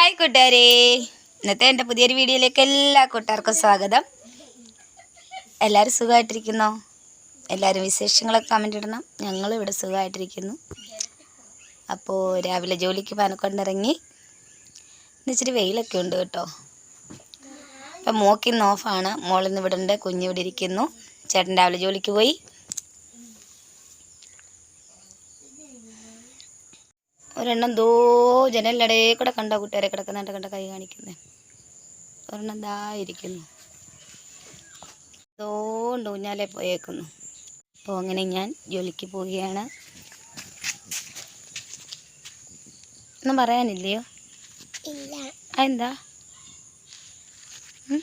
Hi കൂട്ടുകാരെ. ഇന്നത്തെ എന്റെ പുതിയൊരു വീഡിയോയിലേക്ക് എല്ലാ കൂട്ടുകാർക്കും സ്വാഗതം. എല്ലാവരും സുഖമായിട്ടിരിക്കുന്നോ? എല്ലാവരും വിശേഷങ്ങളൊക്കെ കമന്റ് ഇടണം. ഞങ്ങളും ഇവിടെ സുഖമായിട്ടിരിക്കുന്നു. അപ്പോൾ രാവിലെ ജോലിക്ക് പനക്കൊണ്ടിറങ്ങി എന്നിച്ചിരി വെയിലൊക്കെ ഉണ്ട് കേട്ടോ. അപ്പം മോക്കിന്ന് ഓഫാണ് മോളിന്ന് ഇവിടെ ഉണ്ട് കുഞ്ഞിവിടെ ഇരിക്കുന്നു. ചേട്ടൻ രാവിലെ ജോലിക്ക് പോയി. ഒരെണ്ണം ദോ ജനലിനിടയിൽ കൂടെ കണ്ട കൂട്ടുകാരെ കിടക്കുന്നുണ്ട് കണ്ട കൈ കാണിക്കുന്നത് ഒരെണ്ണം ദാ ഇരിക്കുന്നു. ദോണ്ട് ഊഞ്ഞാലെ പോയേക്കുന്നു. അപ്പോൾ അങ്ങനെ ഞാൻ ജോലിക്ക് പോവുകയാണ്. ഒന്നും പറയാനില്ലയോ? ഇല്ല. അതെന്താ? ഉം?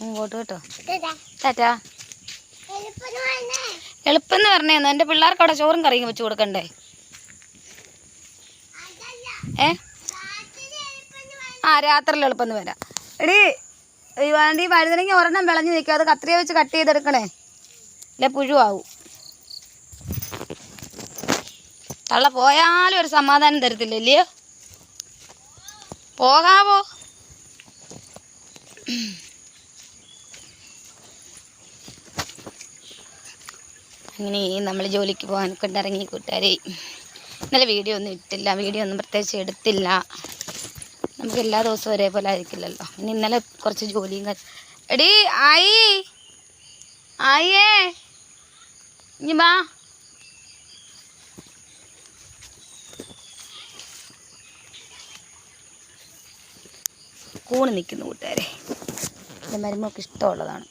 ഇങ്ങോട്ട് കേട്ടോ. ടാറ്റാ. എളുപ്പം. എന്റെ എന്ന് പറഞ്ഞേന്ന് എന്റെ പിള്ളേർക്ക് അവിടെ ചോറും കറിയും വെച്ച് കൊടുക്കണ്ടേ. ഏ. ആ രാത്രി എളുപ്പം വരാം എടി ഈ വേണ്ടി വഴുതനെങ്കിൽ ഒരെണ്ണം വിളഞ്ഞു നിൽക്കുക അത് കത്രിയ വെച്ച് കട്ട് ചെയ്തെടുക്കണേ ഇല്ല പുഴുവാവും തള്ള പോയാലും ഒരു സമാധാനം തരത്തില്ല ഇല്ലയോ പോകാവോ അങ്ങനെ നമ്മൾ ജോലിക്ക് പോകാൻ കൊണ്ടിറങ്ങി കൂട്ടുകാരെ. ഇന്നലെ വീഡിയോ ഒന്നും ഇട്ടില്ല വീഡിയോ ഒന്നും പ്രത്യേകിച്ച് എടുത്തില്ല. നമുക്ക് എല്ലാ ദിവസവും ഒരേപോലെ ആയിരിക്കില്ലല്ലോ. ഇനി ഇന്നലെ കുറച്ച് ജോലിയും എടി ആയി. ആയേ. ഇനി വാ. കൂണ് നിൽക്കുന്നു കൂട്ടുകാരെ. എന്റെ മരുമൊക്കെ ഇഷ്ടമുള്ളതാണ്.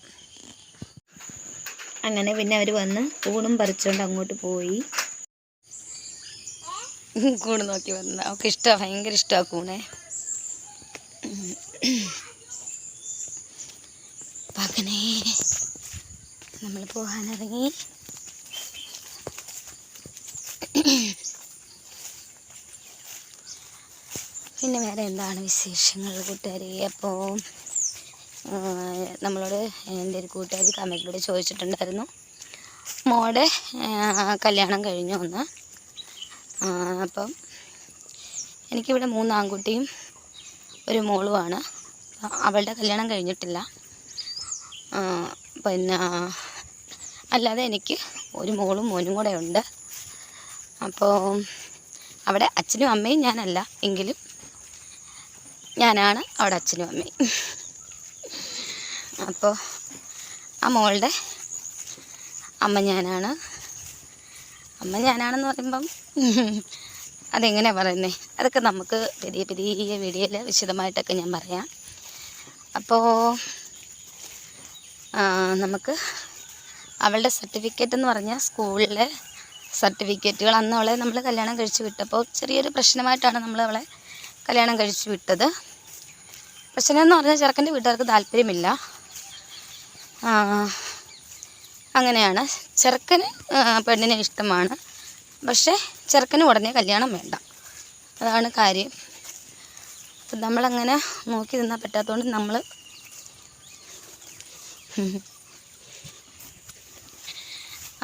അങ്ങനെ പിന്നെ അവർ വന്ന് കൂണും പറിച്ചുകൊണ്ട് അങ്ങോട്ട് പോയി. കൂണ് നോക്കി വന്ന. അവൾക്ക് ഇഷ്ടമാണ് ഭയങ്കര ഇഷ്ടമാണ് കൂണേ. അങ്ങനെ നമ്മൾ പോകാനിറങ്ങി. പിന്നെ വേറെ എന്താണ് വിശേഷങ്ങൾ കൂട്ടുകാരി? അപ്പോൾ നമ്മളോട് എന്റെ ഒരു കൂട്ടുകാരി കമന്റിലൂടെ ചോദിച്ചിട്ടുണ്ടായിരുന്നു. മോടെ കല്യാണം കഴിഞ്ഞു ഒന്ന് അപ്പം എനിക്കിവിടെ മൂന്ന് ആൺകുട്ടിയും ഒരു മോളുമാണ്. അവളുടെ കല്യാണം കഴിഞ്ഞിട്ടില്ല. പിന്നെ അല്ലാതെ എനിക്ക് ഒരു മോളും മോനും കൂടെ ഉണ്ട്. അപ്പോൾ അവിടെ അച്ഛനും അമ്മയും ഞാനല്ല. എങ്കിലും ഞാനാണ് അവിടെ അച്ഛനും അമ്മയും. അപ്പോൾ ആ മോളുടെ അമ്മ ഞാനാണ്. അമ്മ ഞാനാണെന്ന് പറയുമ്പം അതെങ്ങനെയാണ് പറയുന്നത് അതൊക്കെ നമുക്ക് പെരിയ പെരിയ വീഡിയോയിൽ വിശദമായിട്ടൊക്കെ ഞാൻ പറയാം. അപ്പോൾ നമുക്ക് അവളുടെ സർട്ടിഫിക്കറ്റ് എന്ന് പറഞ്ഞാൽ സ്കൂളിലെ സർട്ടിഫിക്കറ്റുകൾ. അന്ന് അവളെ നമ്മൾ കല്യാണം കഴിച്ചു വിട്ടപ്പോൾ ചെറിയൊരു പ്രശ്നമായിട്ടാണ് നമ്മൾ അവളെ കല്യാണം കഴിച്ചു വിട്ടത്. പ്രശ്നം എന്ന് പറഞ്ഞാൽ ചെറുക്കന്റെ വീട്ടുകാർക്ക് താല്പര്യമില്ല. അങ്ങനെയാണ്. ചെറുക്കന് പെണ്ണിനെ ഇഷ്ടമാണ്. പക്ഷേ ചെറുക്കന് ഉടനെ കല്യാണം വേണ്ട. അതാണ് കാര്യം. അപ്പം നമ്മളങ്ങനെ നോക്കി നിന്നാൽ പറ്റാത്തതുകൊണ്ട് നമ്മൾ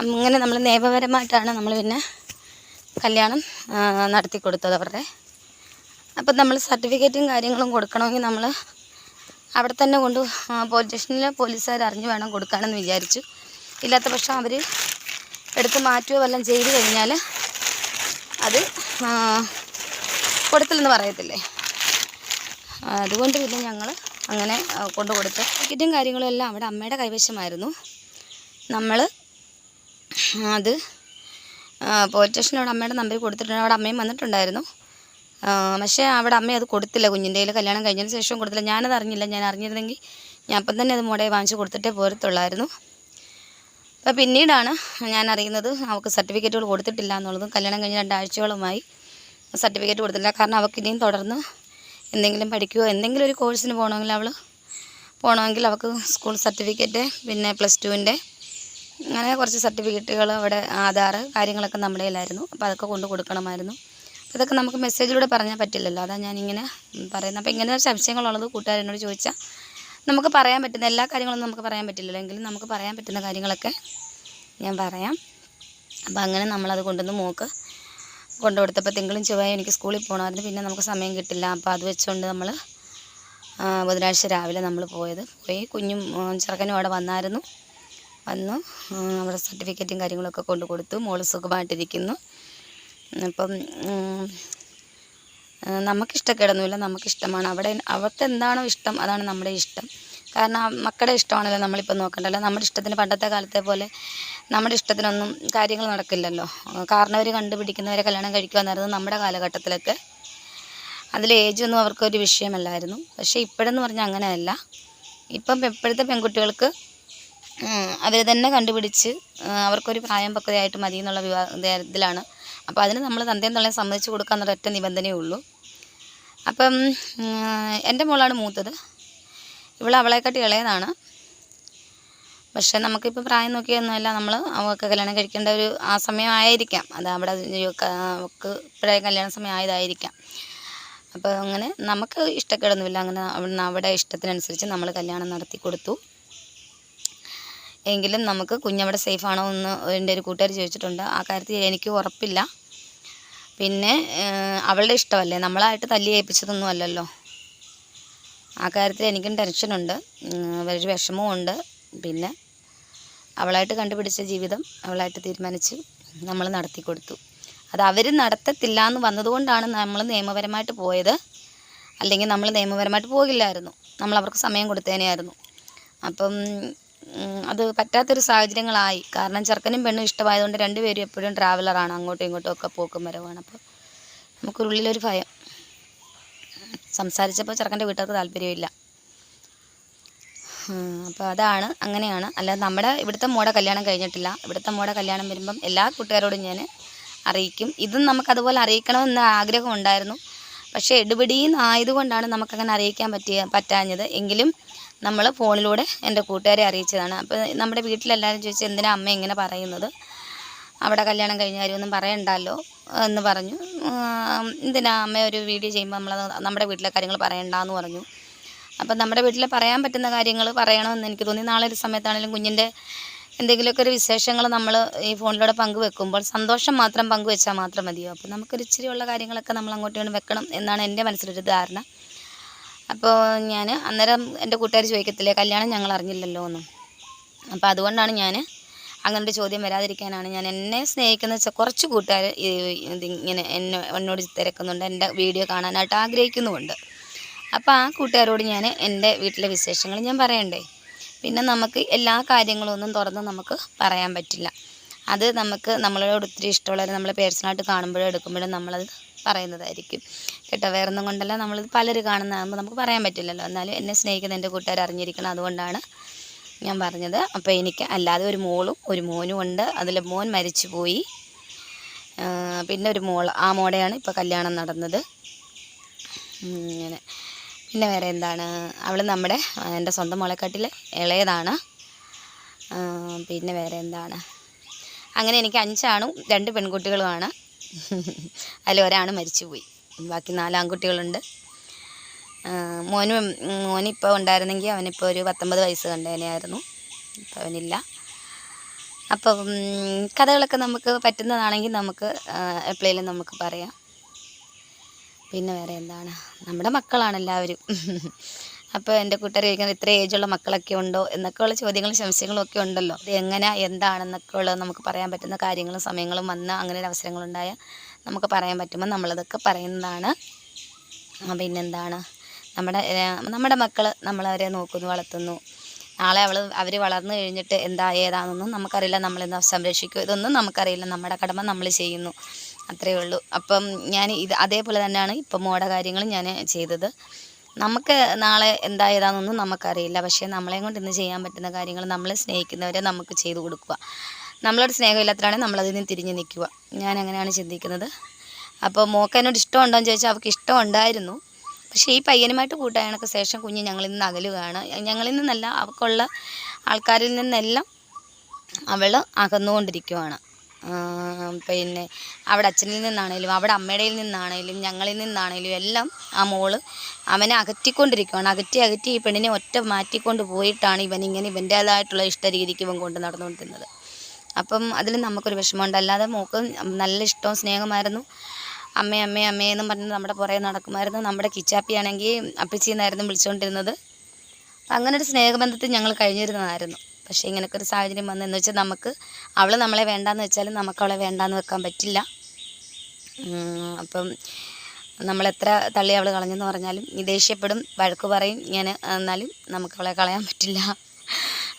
അങ്ങനെ നമ്മൾ നിയമപരമായിട്ടാണ് നമ്മൾ പിന്നെ കല്യാണം നടത്തി കൊടുത്തത് അവരുടെ. അപ്പം നമ്മൾ സർട്ടിഫിക്കറ്റും കാര്യങ്ങളും കൊടുക്കണമെങ്കിൽ നമ്മൾ അവിടെ തന്നെ കൊണ്ട് പോലീസ് സ്റ്റേഷനിൽ പോലീസുകാർ അറിഞ്ഞു വേണം കൊടുക്കാനെന്ന് വിചാരിച്ചു. ഇല്ലാത്ത പക്ഷം അവർ എടുത്ത് മാറ്റുകയോ വല്ലതും ചെയ്ത് കഴിഞ്ഞാൽ അത് കൊടുത്തില്ലെന്ന് പറയത്തില്ലേ? അതുകൊണ്ട് പിന്നെ ഞങ്ങൾ അങ്ങനെ കൊണ്ടു കൊടുത്ത് ടിക്കറ്റും കാര്യങ്ങളും എല്ലാം അവിടെ അമ്മയുടെ കൈവശമായിരുന്നു. നമ്മൾ അത് പോലീസ് സ്റ്റേഷനിൽ അവിടെ അമ്മയുടെ നമ്പർ കൊടുത്തിട്ടുണ്ട്. അവിടെ അമ്മയും വന്നിട്ടുണ്ടായിരുന്നു. പക്ഷേ അവിടെ അമ്മ അത് കൊടുത്തില്ല. കുഞ്ഞിന്റെ കയ്യിൽ കല്യാണം കഴിഞ്ഞതിന് ശേഷം കൊടുത്തില്ല. ഞാനത് അറിഞ്ഞില്ല. ഞാൻ അറിഞ്ഞിരുന്നെങ്കിൽ ഞാൻ അപ്പം തന്നെ അത് മോടെ വാങ്ങിച്ച് കൊടുത്തിട്ടേ പോരത്തുള്ളായിരുന്നു. അപ്പോൾ പിന്നീടാണ് ഞാൻ അറിയുന്നത് അവൾക്ക് സർട്ടിഫിക്കറ്റുകൾ കൊടുത്തിട്ടില്ല എന്നുള്ളതും കല്യാണം കഴിഞ്ഞ് രണ്ടാഴ്ചകളുമായി സർട്ടിഫിക്കറ്റ് കൊടുത്തില്ല കാരണം അവൾക്ക് ഇനിയും തുടർന്ന് എന്തെങ്കിലും പഠിക്കുകയോ എന്തെങ്കിലും ഒരു കോഴ്സിന് പോകണമെങ്കിൽ അവൾ പോകണമെങ്കിൽ അവൾക്ക് സ്കൂൾ സർട്ടിഫിക്കറ്റ് പിന്നെ പ്ലസ് ടുവിന്റെ അങ്ങനെ കുറച്ച് സർട്ടിഫിക്കറ്റുകൾ അവിടെ ആധാർ കാര്യങ്ങളൊക്കെ നമ്മുടെ കയ്യിലായിരുന്നു. അപ്പോൾ അതൊക്കെ കൊണ്ട് കൊടുക്കണമായിരുന്നു. ഇതൊക്കെ നമുക്ക് മെസ്സേജിലൂടെ പറഞ്ഞാൽ പറ്റില്ലല്ലോ. അതാണ് ഞാനിങ്ങനെ പറയുന്നത് അപ്പോൾ ഇങ്ങനെ സംശയങ്ങളുള്ളത് കൂട്ടുകാരനോട് ചോദിച്ചാൽ നമുക്ക് പറയാൻ പറ്റുന്ന എല്ലാ കാര്യങ്ങളൊന്നും നമുക്ക് പറയാൻ പറ്റില്ലല്ലോ. എങ്കിലും നമുക്ക് പറയാൻ പറ്റുന്ന കാര്യങ്ങളൊക്കെ ഞാൻ പറയാം. അപ്പോൾ അങ്ങനെ നമ്മളത് കൊണ്ടുവന്ന് മോക്ക് കൊണ്ടു കൊടുത്തപ്പോൾ തിങ്കളും ചൊവ്വയും എനിക്ക് സ്കൂളിൽ പോകണമായിരുന്നു പിന്നെ നമുക്ക് സമയം കിട്ടില്ല. അപ്പോൾ അത് വെച്ചുകൊണ്ട് നമ്മൾ ബുധനാഴ്ച രാവിലെ നമ്മൾ പോയത്. പോയി കുഞ്ഞും ചെറുക്കനും അവിടെ വന്നായിരുന്നു. വന്നു അവിടെ സർട്ടിഫിക്കറ്റും കാര്യങ്ങളൊക്കെ കൊണ്ടു കൊടുത്തു. മോൾ സുഖമായിട്ടിരിക്കുന്നു. അപ്പം നമുക്കിഷ്ടക്കിടന്നുമില്ല നമുക്കിഷ്ടമാണ്. അവിടെ അവർക്ക് എന്താണോ ഇഷ്ടം അതാണ് നമ്മുടെ ഇഷ്ടം. കാരണം മക്കളുടെ ഇഷ്ടമാണല്ലോ നമ്മളിപ്പോൾ നോക്കണ്ടല്ലോ. നമ്മുടെ ഇഷ്ടത്തിന് പണ്ടത്തെ കാലത്തെ പോലെ നമ്മുടെ ഇഷ്ടത്തിനൊന്നും കാര്യങ്ങൾ നടക്കില്ലല്ലോ. കാരണവർ കണ്ടുപിടിക്കുന്നവരെ കല്യാണം കഴിക്കുക എന്നായിരുന്നു നമ്മുടെ കാലഘട്ടത്തിലൊക്കെ. അതിൽ ഏജൊന്നും അവർക്കൊരു വിഷയമല്ലായിരുന്നു. പക്ഷേ ഇപ്പോഴെന്ന് പറഞ്ഞാൽ അങ്ങനെയല്ല. ഇപ്പം ഇപ്പോഴത്തെ പെൺകുട്ടികൾക്ക് അവർ തന്നെ കണ്ടുപിടിച്ച് അവർക്കൊരു പ്രായം പക്വതയായിട്ട് മതി എന്നുള്ള വിവാഹ ഇതിലാണ് അപ്പോൾ അതിന് നമ്മൾ തന്തയും തള്ളയും സമ്മതിച്ചു കൊടുക്കുക എന്നുള്ള ഒറ്റ നിബന്ധനയേ ഉള്ളൂ. അപ്പം എന്റെ മോളാണ് മൂത്തത്. ഇവൾ അവളെക്കാട്ടി ഇളയതാണ്. പക്ഷെ നമുക്കിപ്പോൾ പ്രായം നോക്കിയൊന്നുമല്ല. നമ്മൾ അവൾക്ക് കല്യാണം കഴിക്കേണ്ട ഒരു ആ സമയമായിരിക്കാം. അത് അവിടെ അവൾക്ക് ഇപ്പോഴേ കല്യാണ സമയം ആയതായിരിക്കാം അപ്പോൾ അങ്ങനെ നമുക്ക് ഇഷ്ടക്കേടൊന്നുമില്ല. അങ്ങനെ അവിടെ ഇഷ്ടത്തിനനുസരിച്ച് നമ്മൾ കല്യാണം നടത്തി കൊടുത്തു. എങ്കിലും നമുക്ക് കുഞ്ഞവിടെ സേഫ് ആണോ എന്ന് എന്റെ ഒരു കൂട്ടുകാർ ചോദിച്ചിട്ടുണ്ട്. ആ കാര്യത്തിൽ എനിക്ക് ഉറപ്പില്ല. പിന്നെ അവളുടെ ഇഷ്ടമല്ലേ? നമ്മളായിട്ട് തല്ലി ഏൽപ്പിച്ചതൊന്നും അല്ലല്ലോ. ആ കാര്യത്തിൽ എനിക്കും ടെൻഷനുണ്ട് വലിയൊരു വിഷമവും ഉണ്ട്. പിന്നെ അവളായിട്ട് കണ്ടുപിടിച്ച ജീവിതം അവളായിട്ട് തീരുമാനിച്ച് നമ്മൾ നടത്തി കൊടുത്തു. അത് അവർ നടത്തത്തില്ല എന്ന് വന്നതുകൊണ്ടാണ് നമ്മൾ നിയമപരമായിട്ട് പോയത്. അല്ലെങ്കിൽ നമ്മൾ നിയമപരമായിട്ട് പോകില്ലായിരുന്നു. നമ്മൾ അവർക്ക് സമയം കൊടുത്തേനെയായിരുന്നു. അപ്പം അത് പറ്റാത്തൊരു സാഹചര്യങ്ങളായി. കാരണം ചെറുക്കനും പെണ്ണും ഇഷ്ടമായതുകൊണ്ട് രണ്ടുപേരും എപ്പോഴും ട്രാവലറാണ് അങ്ങോട്ടും ഇങ്ങോട്ടും ഒക്കെ പോക്കും വരവാണ്. അപ്പോൾ നമുക്കുള്ളിലൊരു ഭയം. സംസാരിച്ചപ്പോൾ ചെറുക്കന്റെ വീട്ടുകാർക്ക് താല്പര്യമില്ല. അപ്പോൾ അതാണ് അങ്ങനെയാണ്. അല്ലാതെ നമ്മുടെ ഇവിടുത്തെ മോടെ കല്യാണം കഴിഞ്ഞിട്ടില്ല. ഇവിടുത്തെ മോടെ കല്യാണം വരുമ്പം എല്ലാ കൂട്ടുകാരോടും ഞാൻ അറിയിക്കും. ഇതും നമുക്കതുപോലെ അറിയിക്കണമെന്ന് ആഗ്രഹം ഉണ്ടായിരുന്നു. പക്ഷേ എടുപിടിയെന്നായതുകൊണ്ടാണ് നമുക്കങ്ങനെ അറിയിക്കാൻ പറ്റിയ പറ്റാഞ്ഞത്. എങ്കിലും നമ്മൾ ഫോണിലൂടെ എന്റെ കൂട്ടുകാരെ അറിയിച്ചതാണ്. അപ്പോൾ നമ്മുടെ വീട്ടിലെല്ലാവരും ചോദിച്ചു എന്തിനാ അമ്മ ഇങ്ങനെ പറയുന്നത്? അവിടെ കല്യാണം കഴിഞ്ഞാലും ഒന്നും പറയണ്ടല്ലോ എന്ന് പറഞ്ഞു. എന്തിനാ അമ്മ ഒരു വീഡിയോ ചെയ്യുമ്പോൾ നമ്മൾ നമ്മുടെ വീട്ടിലെ കാര്യങ്ങൾ പറയണ്ടെന്ന് പറഞ്ഞു. അപ്പം നമ്മുടെ വീട്ടിൽ പറയാൻ പറ്റുന്ന കാര്യങ്ങൾ പറയണമെന്ന് എനിക്ക് തോന്നി. നാളെ ഒരു സമയത്താണെങ്കിലും കുഞ്ഞിന്റെ എന്തെങ്കിലുമൊക്കെ ഒരു വിശേഷങ്ങൾ നമ്മൾ ഈ ഫോണിലൂടെ പങ്കുവെക്കുമ്പോൾ സന്തോഷം മാത്രം പങ്കുവെച്ചാൽ മാത്രം മതിയോ? അപ്പോൾ നമുക്കൊരു ഇച്ചിരിയുള്ള കാര്യങ്ങളൊക്കെ നമ്മൾ അങ്ങോട്ടും ഇങ്ങോട്ടും വെക്കണം എന്നാണ് എന്റെ മനസ്സിലൊരു ധാരണ. അപ്പോൾ ഞാൻ അന്നേരം എന്റെ കൂട്ടുകാർ ചോദിക്കത്തില്ലേ കല്യാണം ഞങ്ങൾ അറിഞ്ഞില്ലല്ലോ എന്ന്. അപ്പോൾ അതുകൊണ്ടാണ് ഞാൻ അങ്ങനെ ഒരു ചോദ്യം വരാതിരിക്കാനാണ് ഞാൻ എന്നെ സ്നേഹിക്കുന്ന കുറച്ച് കൂട്ടുകാർ ഇതിങ്ങനെ എന്നെ എന്നോട് തിരക്കുന്നുണ്ട് എന്റെ വീഡിയോ കാണാനായിട്ട് ആഗ്രഹിക്കുന്നുമുണ്ട്. അപ്പോൾ ആ കൂട്ടുകാരോട് ഞാൻ എന്റെ വീട്ടിലെ വിശേഷങ്ങൾ ഞാൻ പറയണ്ടേ. പിന്നെ നമുക്ക് എല്ലാ കാര്യങ്ങളും ഒന്നും തുറന്ന് നമുക്ക് പറയാൻ പറ്റില്ല. അത് നമുക്ക് നമ്മളോട് ഒത്തിരി ഇഷ്ടമുള്ളവർ നമ്മളെ പേഴ്സണലായിട്ട് കാണുമ്പോഴും എടുക്കുമ്പോഴും നമ്മളത് പറയുന്നതായിരിക്കും. കേട്ടോ വേറെ ഒന്നും കൊണ്ടല്ല. നമ്മൾ പലരും കാണുന്നതാകുമ്പോൾ നമുക്ക് പറയാൻ പറ്റില്ലല്ലോ. എന്നാലും എന്നെ സ്നേഹിക്കുന്ന എന്റെ കൂട്ടുകാർ അറിഞ്ഞിരിക്കണം. അതുകൊണ്ടാണ് ഞാൻ പറഞ്ഞത്. അപ്പോൾ എനിക്ക് അല്ലാതെ ഒരു മോളും ഒരു മോനും ഉണ്ട്. അതിൽ മോൻ മരിച്ചു പോയി പിന്നെ ഒരു മോൾ ആ മോടെയാണ് ഇപ്പോൾ കല്യാണം നടന്നത്. ഇങ്ങനെ പിന്നെ വേറെ എന്താണ്? അവൾ നമ്മുടെ എന്റെ സ്വന്തം മോളെക്കാട്ടിൽ ഇളയതാണ്. പിന്നെ വേറെ എന്താണ്? അങ്ങനെ എനിക്ക് അഞ്ചാണും രണ്ട് പെൺകുട്ടികളുമാണ്. അതിൽ മരിച്ചു മരിച്ചുപോയി. ബാക്കി നാല് ആൺകുട്ടികളുണ്ട്. ആ, മോനും മോനിപ്പോൾ ഉണ്ടായിരുന്നെങ്കിൽ അവനിപ്പോൾ ഒരു പത്തൊമ്പത് വയസ്സ് കണ്ടേനെയായിരുന്നു ഇപ്പം അവനില്ല. അപ്പം കഥകളൊക്കെ നമുക്ക് പറ്റുന്നതാണെങ്കിൽ നമുക്ക് എപ്പോഴേലും നമുക്ക് പറയാം. പിന്നെ വേറെ എന്താണ്? നമ്മുടെ മക്കളാണ് എല്ലാവരും. അപ്പോൾ എന്റെ കൂട്ടുകാർ ചോദിക്കുന്നത് ഇത്ര ഏജുള്ള മക്കളൊക്കെ ഉണ്ടോ എന്നൊക്കെയുള്ള ചോദ്യങ്ങളും സംശയങ്ങളും ഒക്കെ ഉണ്ടല്ലോ. ഇത് എങ്ങനെ എന്താണെന്നൊക്കെ ഉള്ളത് നമുക്ക് പറയാൻ പറ്റുന്ന കാര്യങ്ങളും സമയങ്ങളും വന്ന അങ്ങനെ ഒരു അവസരങ്ങളുണ്ടായ നമുക്ക് പറയാൻ പറ്റുമ്പോൾ നമ്മളതൊക്കെ പറയുന്നതാണ്. പിന്നെന്താണ്? നമ്മുടെ നമ്മുടെ മക്കൾ നമ്മളവരെ നോക്കുന്നു വളർത്തുന്നു. നാളെ അവൾ അവർ വളർന്നു കഴിഞ്ഞിട്ട് എന്താ ഏതാണെന്നൊന്നും നമുക്കറിയില്ല. നമ്മളെന്താ സംരക്ഷിക്കും? ഇതൊന്നും നമുക്കറിയില്ല. നമ്മുടെ കടമ നമ്മൾ ചെയ്യുന്നു. അത്രയേ ഉള്ളൂ. അപ്പം ഞാൻ ഇത് അതേപോലെ തന്നെയാണ് ഇപ്പം മോടെ കാര്യങ്ങളും ഞാൻ ചെയ്തത്. നമുക്ക് നാളെ എന്തായതാണെന്നൊന്നും നമുക്കറിയില്ല. പക്ഷേ നമ്മളെ കൊണ്ട് ഇന്ന് ചെയ്യാൻ പറ്റുന്ന കാര്യങ്ങൾ നമ്മളെ സ്നേഹിക്കുന്നവരെ നമുക്ക് ചെയ്തു കൊടുക്കുക. നമ്മളോട് സ്നേഹമില്ലാത്തവരാണെങ്കിൽ നമ്മളതിൽ നിന്ന് തിരിഞ്ഞ് നിൽക്കുക. ഞാൻ അങ്ങനെയാണ് ചിന്തിക്കുന്നത്. അപ്പോൾ മോക്ക് എന്നോട് ഇഷ്ടമുണ്ടോ എന്ന് ചോദിച്ചാൽ അവൾക്ക് ഇഷ്ടമുണ്ടായിരുന്നു പക്ഷേ ഈ പയ്യനുമായിട്ട് കൂട്ടായണക്ക് ശേഷം കുഞ്ഞ് ഞങ്ങളിൽ നിന്ന് അകലുകയാണ്. ഞങ്ങളിൽ നിന്നല്ല അവൾക്കുള്ള ആൾക്കാരിൽ നിന്നെല്ലാം അവൾ അകന്നുകൊണ്ടിരിക്കുവാണ്. പിന്നെ അവിടെ അച്ഛനിൽ നിന്നാണേലും അവിടെ അമ്മയുടെ നിന്നാണേലും ഞങ്ങളിൽ നിന്നാണേലും എല്ലാം ആ മോൾ അവനെ അകറ്റിക്കൊണ്ടിരിക്കുകയാണ് അകറ്റി അകറ്റി ഈ പെണ്ണിനെ ഒറ്റ മാറ്റിക്കൊണ്ട് പോയിട്ടാണ് ഇവൻ ഇങ്ങനെ ഇവന്റേതായിട്ടുള്ള ഇഷ്ട രീതിക്ക് ഇവൻ കൊണ്ട് നടന്നുകൊണ്ടിരുന്നത്. അപ്പം അതിൽ നമുക്കൊരു വിഷമമുണ്ട്. അല്ലാതെ മോക്ക് നല്ല ഇഷ്ടവും സ്നേഹമായിരുന്നു അമ്മേ അമ്മേ അമ്മേ എന്നും പറഞ്ഞ് നമ്മുടെ പുറകെ നടക്കുമായിരുന്നു. നമ്മുടെ കിച്ചാപ്പിയാണെങ്കിൽ അപ്പച്ചിന്നായിരുന്നു വിളിച്ചുകൊണ്ടിരുന്നത്. അങ്ങനെ ഒരു സ്നേഹബന്ധത്തിൽ ഞങ്ങൾ കഴിഞ്ഞിരുന്നതായിരുന്നു. പക്ഷേ ഇങ്ങനൊക്കെ ഒരു സാഹചര്യം വന്നതെന്ന് വെച്ചാൽ നമുക്ക് അവൾ നമ്മളെ വേണ്ടാന്ന് വെച്ചാലും നമുക്ക് അവളെ വേണ്ടാന്ന് വെക്കാൻ പറ്റില്ല. അപ്പം നമ്മളെത്ര തള്ളി അവൾ കളഞ്ഞെന്ന് പറഞ്ഞാലും ദേഷ്യപ്പെടും വഴക്ക് പറയും ഇങ്ങനെ എന്നാലും നമുക്ക് അവളെ കളയാൻ പറ്റില്ല.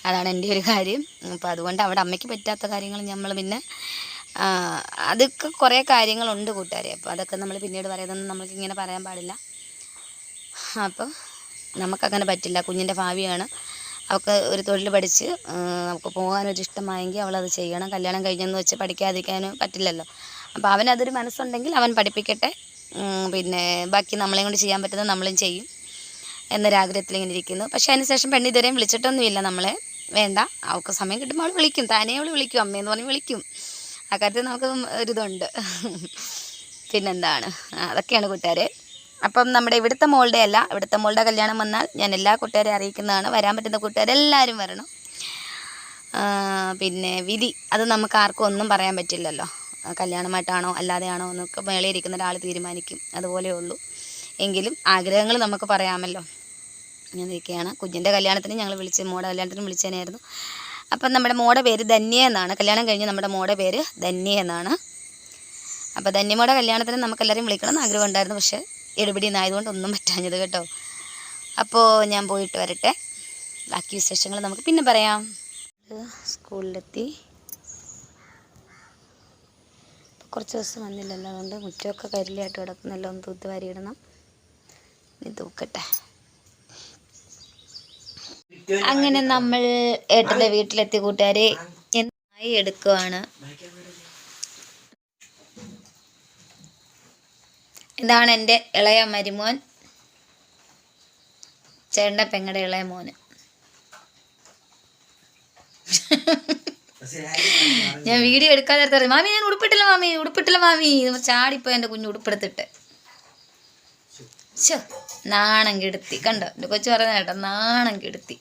അതാണ് എന്റെ ഒരു കാര്യം. അപ്പോൾ അതുകൊണ്ട് അവിടെ അമ്മയ്ക്ക് പറ്റാത്ത കാര്യങ്ങൾ നമ്മൾ പിന്നെ അതൊക്കെ കുറേ കാര്യങ്ങളുണ്ട് കൂട്ടുകാരെ. അപ്പോൾ അതൊക്കെ നമ്മൾ പിന്നീട് പറയുന്നതൊന്നും നമ്മൾക്ക് ഇങ്ങനെ പറയാൻ പാടില്ല. അപ്പോൾ നമുക്കങ്ങനെ പറ്റില്ല. കുഞ്ഞിന്റെ ഭാവിയാണ്. അവൾക്ക് ഒരു തൊഴിൽ പഠിച്ച് നമുക്ക് പോകാനൊരു ഇഷ്ടമായെങ്കിൽ അവളത് ചെയ്യണം. കല്യാണം കഴിഞ്ഞെന്ന് വെച്ച് പഠിക്കാതിരിക്കാനും പറ്റില്ലല്ലോ. അപ്പോൾ അവനതൊരു മനസ്സുണ്ടെങ്കിൽ അവൻ പഠിപ്പിക്കട്ടെ. പിന്നെ ബാക്കി നമ്മളെയും കൊണ്ട് ചെയ്യാൻ പറ്റുന്നത് നമ്മളും ചെയ്യും എന്നൊരാഗ്രഹത്തിൽ ഇങ്ങനെ ഇരിക്കുന്നു. പക്ഷേ അതിനുശേഷം പെണ്ണ് ഇതുവരെയും വിളിച്ചിട്ടൊന്നുമില്ല നമ്മളെ. വേണ്ട അവൾക്ക് സമയം കിട്ടുമ്പോൾ അവൾ വിളിക്കും. താനേ അവൾ വിളിക്കും അമ്മയെന്ന് പറഞ്ഞ് വിളിക്കും. അക്കാര്യത്തിൽ കാര്യത്തിൽ നമുക്ക് ഒരിതുണ്ട്. പിന്നെന്താണ്? അതൊക്കെയാണ് കൂട്ടുകാരെ. അപ്പം നമ്മുടെ ഇവിടുത്തെ മോളുടെ അല്ല ഇവിടുത്തെ മോളുടെ കല്യാണം വന്നാൽ ഞാൻ എല്ലാ കൂട്ടുകാരെയും അറിയിക്കുന്നതാണ്. വരാൻ പറ്റുന്ന കൂട്ടുകാരെല്ലാവരും വരണം. പിന്നെ വിധി അത് നമുക്ക് ആർക്കും ഒന്നും പറയാൻ പറ്റില്ലല്ലോ. കല്യാണമായിട്ടാണോ അല്ലാതെയാണോ എന്നൊക്കെ മേളെ ഇരിക്കുന്ന ഒരാൾ തീരുമാനിക്കും. അതുപോലെ ഉള്ളൂ. എങ്കിലും ആഗ്രഹങ്ങൾ നമുക്ക് പറയാമല്ലോ. അങ്ങനെയൊക്കെയാണ് കുഞ്ഞിന്റെ കല്യാണത്തിന് ഞങ്ങൾ വിളിച്ച് മോടെ കല്യാണത്തിന് വിളിച്ചതിനായിരുന്നു അപ്പം നമ്മുടെ മോടെ പേര് ധന്യ എന്നാണ്. കല്യാണം കഴിഞ്ഞ് നമ്മുടെ മോടെ പേര് ധന്യ എന്നാണ്. അപ്പോൾ ധന്യമോടെ കല്യാണത്തിന് നമുക്കെല്ലാവരും വിളിക്കണം എന്ന് ആഗ്രഹമുണ്ടായിരുന്നു. പക്ഷേ എടുപിടി ആയതുകൊണ്ട് ഒന്നും പറ്റാഞ്ഞത് കേട്ടോ. അപ്പോൾ ഞാൻ പോയിട്ട് വരട്ടെ. ബാക്കി വിശേഷങ്ങൾ നമുക്ക് പിന്നെ പറയാം. സ്കൂളിലെത്തി. കുറച്ച് ദിവസം വന്നില്ലല്ലോ അതുകൊണ്ട് മുറ്റമൊക്കെ കരിലായിട്ട് കിടക്കുന്നല്ലോ ഒന്ന് തൂത്ത് വാരിയിടണം. ഇനി തൂക്കട്ടെ. അങ്ങനെ നമ്മൾ ഏട്ടന്റെ വീട്ടിലെത്തി കൂട്ടുകാരെ. എന്തായി എടുക്കുവാണ്. ഇതാണ് എന്റെ ഇളയ മരുമോൻ. ചേട്ടന്റെ പെങ്ങടെ ഇളയ മോന്. ഞാൻ വീഡിയോ എടുക്കാൻ നേരത്തെ പറയും മാമി ഞാൻ ഉടുപ്പിട്ടില്ല മാമി ഉടുപ്പിട്ടില്ല മാമി. ചാടിപ്പോയി എന്റെ കുഞ്ഞ് ഉടുപ്പെടുത്തിട്ട്. നാണം കെടുത്തി. കണ്ടോ? എന്റെ കൊച്ചു പറയുന്ന കേട്ടോ നാണം കെടുത്തി.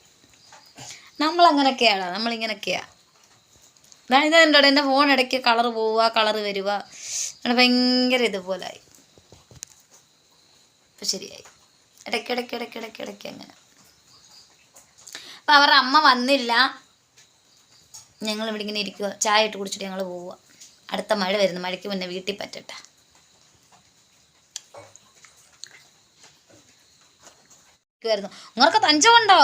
നമ്മളങ്ങനൊക്കെയാണോ നമ്മളിങ്ങനൊക്കെയാ. ഇതാണ് എന്റെ എന്റെ ഫോൺ ഇടയ്ക്ക് കളർ പോവുക കളർ വരിക. ഭയങ്കര ഇതുപോലായി. ഇപ്പം ശരിയായി. ഇടയ്ക്കിടയ്ക്ക് ഇടയ്ക്ക് ഇടയ്ക്ക് ഇടയ്ക്ക് അങ്ങനെ. അപ്പം അവരുടെ അമ്മ വന്നില്ല. ഞങ്ങൾ ഇവിടെ ഇങ്ങനെ ഇരിക്കുക ചായ ഇട്ട് കുടിച്ചിട്ട് ഞങ്ങൾ പോവുക അടുത്ത മഴ വരുന്നു. മഴയ്ക്ക് മുന്നേ വീട്ടിൽ പറ്റട്ടെ. വരുന്നു. നിങ്ങൾക്ക് തഞ്ചമുണ്ടോ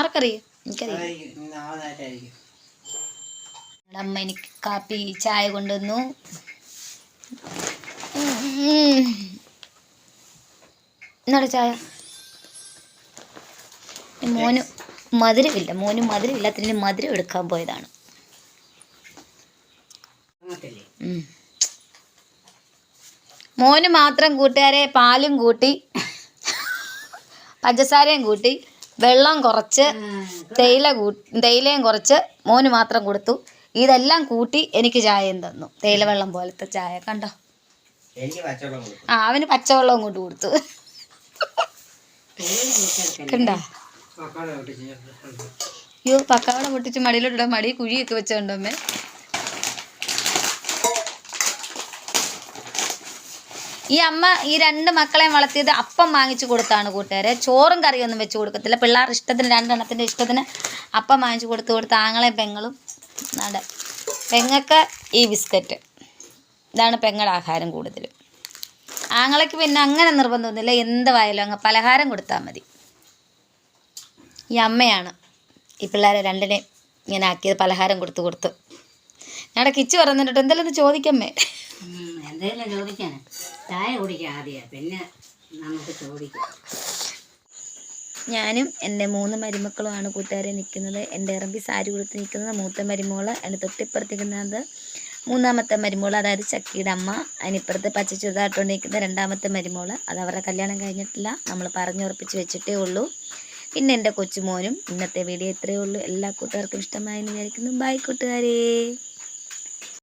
ആർക്കറിയും? എനിക്കറിയാം അമ്മ എനിക്ക് കാപ്പി ചായ കൊണ്ടുവന്നു. എന്നാടെ ചായ. മോന് മധുരമില്ല. മോന് മധുരമില്ലാത്തതിന് മധുരം എടുക്കാൻ പോയതാണ്. മോന് മാത്രം കൂട്ടുകാരെ പാലും കൂട്ടി പഞ്ചസാരയും കൂട്ടി വെള്ളം കുറച്ച് തേയില കൂ തേയിലയും കുറച്ച് മോന് മാത്രം കൊടുത്തു. ഇതെല്ലാം കൂട്ടി എനിക്ക് ചായയും തന്നു. തേയില വെള്ളം പോലത്തെ ചായ കണ്ടോ? ആ അവന് പച്ചവെള്ളവും കൊണ്ട് കൊടുത്തു. കണ്ടോ? അയ്യോ പക്കാവട പൊട്ടിച്ച് മടിയിലോട്ടിടാം മടി കുഴിയൊക്കെ വെച്ചോണ്ടമ്മേ ഈ അമ്മ ഈ രണ്ട് മക്കളെയും വളർത്തിയത് അപ്പം വാങ്ങിച്ചു കൊടുത്താണ് കൂട്ടുകാരെ. ചോറും കറിയൊന്നും വെച്ച് കൊടുക്കത്തില്ല. പിള്ളേർ ഇഷ്ടത്തിന് രണ്ടെണ്ണത്തിന്റെ ഇഷ്ടത്തിന് അപ്പം വാങ്ങിച്ചു കൊടുത്ത് കൊടുത്ത് ആങ്ങളെയും പെങ്ങളും നട. പെങ്ങൾക്ക് ഈ ബിസ്ക്കറ്റ്. ഇതാണ് പെങ്ങളുടെ ആഹാരം കൂടുതലും. ആങ്ങളയ്ക്ക് പിന്നെ അങ്ങനെ നിർബന്ധമൊന്നുമില്ല. എന്ത് വായാലും അങ്ങ് പലഹാരം കൊടുത്താൽ മതി. ഈ അമ്മയാണ് ഈ പിള്ളേരെ രണ്ടിനെ ഇങ്ങനെ ആക്കിയത് പലഹാരം കൊടുത്ത് കൊടുത്ത്. ഞങ്ങളുടെ കിച്ചു പറഞ്ഞിട്ട് എന്തെങ്കിലും ഒന്ന് ചോദിക്കമ്മേ. എന്തെങ്കിലും ചോദിക്കാൻ ചായ കുടിക്കാം ആദ്യം പിന്നെ നമുക്ക് ചോദിക്കാം. ഞാനും എന്റെ മൂന്ന് മരുമക്കളുമാണ് കൂട്ടുകാരെ നിൽക്കുന്നത്. എന്റെ ഇറമ്പി സാരി കൊടുത്ത് നിൽക്കുന്നത് മൂത്ത മരുമോൾ എന്റെ തൊട്ടിപ്പുറത്തിരിക്കുന്നത് മൂന്നാമത്തെ മരുമോൾ അതായത് ചക്കിയുടെ അമ്മ. അതിനിപ്പുറത്ത് പച്ച നിൽക്കുന്ന രണ്ടാമത്തെ മരുമോൾ. അത് അവരുടെ കല്യാണം കഴിഞ്ഞിട്ടില്ല. നമ്മൾ പറഞ്ഞുറപ്പിച്ച് വെച്ചിട്ടേ ഉള്ളൂ. പിന്നെ എന്റെ കൊച്ചുമോനും ഇന്നത്തെ വീഡിയോ ഇത്രയേ ഉള്ളൂ. എല്ലാ കൂട്ടുകാർക്കും ഇഷ്ടമായെന്ന് വിചാരിക്കുന്നു. ബൈ കൂട്ടുകാരേ.